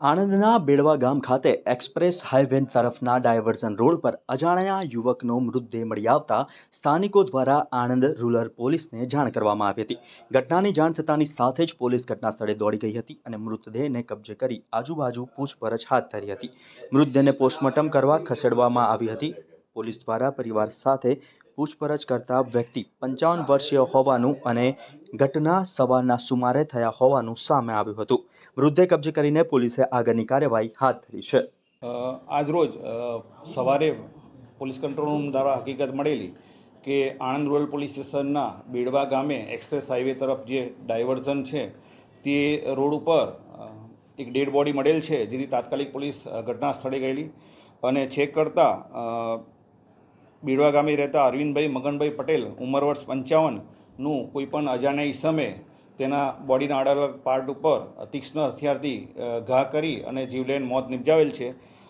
આણંદના બેડવા ગામ ખાતે express highway તરફના ડાયવર્ઝન રોડ પર અજાણ્યા યુવકનો મૃતદેહ મળી આવતા સ્થાનિકો દ્વારા આણંદ રૂરલ પોલીસને જાણ કરવામાં આવી હતી. ઘટનાની જાણ થતાની સાથે જ પોલીસ ઘટના સ્થળે દોડી ગઈ હતી અને મૃતદેહને કબજે કરી આજુબાજુ પૂછપરછ હાથ ધરી હતી. મૃતદેહને પોસ્ટમોર્ટમ કરવા ખસેડવામાં આવી હતી. પોલીસ દ્વારા પરિવાર સાથે પૂછપરછ કરતા વ્યક્તિ પંચાવન વર્ષીય હોવાનું અને ઘટના સવારના સુમારે થયા હોવાનું સામે આવ્યું હતું. મૃતદેહ કબજે કરીને પોલીસે આગળની કાર્યવાહી હાથ ધરી છે. આજરોજ સવારે પોલીસ કંટ્રોલ રૂમ દ્વારા હકીકત મળેલી કે આણંદ રૂરલ પોલીસ સ્ટેશનના બેડવા ગામે એક્સપ્રેસ હાઈવે તરફ જે ડાયવર્ઝન છે, તે રોડ ઉપર એક ડેડ બોડી મળેલ છે, જેથી તાત્કાલિક પોલીસ ઘટના સ્થળે ગયેલી અને ચેક કરતાં બેડવા ગામે રહેતા અરવિંદભાઈ મગનભાઈ પટેલ, ઉંમર વર્ષ પંચાવનનું કોઈપણ અજાણ્યા ઈસમે તેના બોડીના અલગ પાર્ટ ઉપર તીક્ષ્ણ હથિયારથી ઘા કરી અને જીવલેણ મોત નિપજાવેલ છે.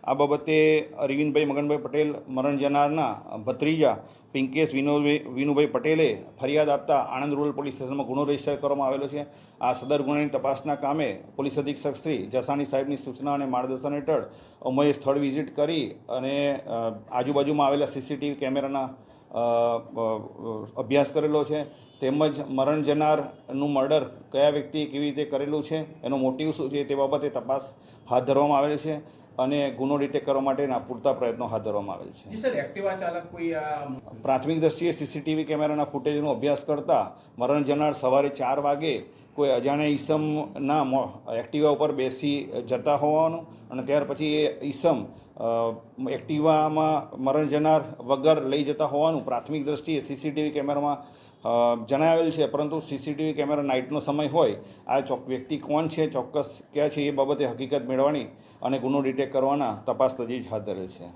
આ બાબતે અરવિંદભાઈ મગનભાઈ પટેલ મરણ જનારના ભત્રીજા પિંકેશ વિનોભાઈ વિનુભાઈ પટેલે ફરિયાદ આપતા આણંદ રૂરલ પોલીસ સ્ટેશનમાં ગુનો રજિસ્ટર કરવામાં આવેલો છે. આ સદર ગુનાની તપાસના કામે પોલીસ અધિક્ષક શ્રી જસાણી સાહેબની સૂચના અને માર્ગદર્શન હેઠળ અમોએ સ્થળ વિઝિટ કરી અને આજુબાજુમાં આવેલા સીસીટીવી કેમેરાના અભ્યાસ કરેલો છે. તેમજ મરણ જનારનું મર્ડર કયા વ્યક્તિએ કેવી રીતે કરેલું છે એનો મોટિવ શું છે તે બાબતે તપાસ હાથ ધરવામાં આવેલ છે અને ગુનો ડિટેક્ટ કરવા માટેના પૂરતા પ્રયત્નો હાથ ધરવામાં આવેલ છે. પ્રાથમિક દ્રષ્ટિએ સીસીટીવી કેમેરાના ફૂટેજનો અભ્યાસ કરતા મરણ જનાર સવારે ચાર વાગે કોઈ અજાણ્યા ઈસમના એક્ટિવા ઉપર બેસી જતા હોવાનું અને ત્યાર પછી એ ઈસમ એક્ટિવામાં મરણ જનાર વગર લઈ જતા હોવાનું પ્રાથમિક દ્રષ્ટિએ સીસીટીવી કેમેરામાં જણાવેલ છે. પરંતુ સીસીટીવી કેમેરા નાઇટનો સમય હોય, આ ચોક, વ્યક્તિ કોણ છે, ચોક્કસ ક્યાં છે એ બાબતે હકીકત મેળવવાની અને ગુનો ડિટેક્ટ કરવાના તપાસ તજવીજ હાથ ધરેલ છે.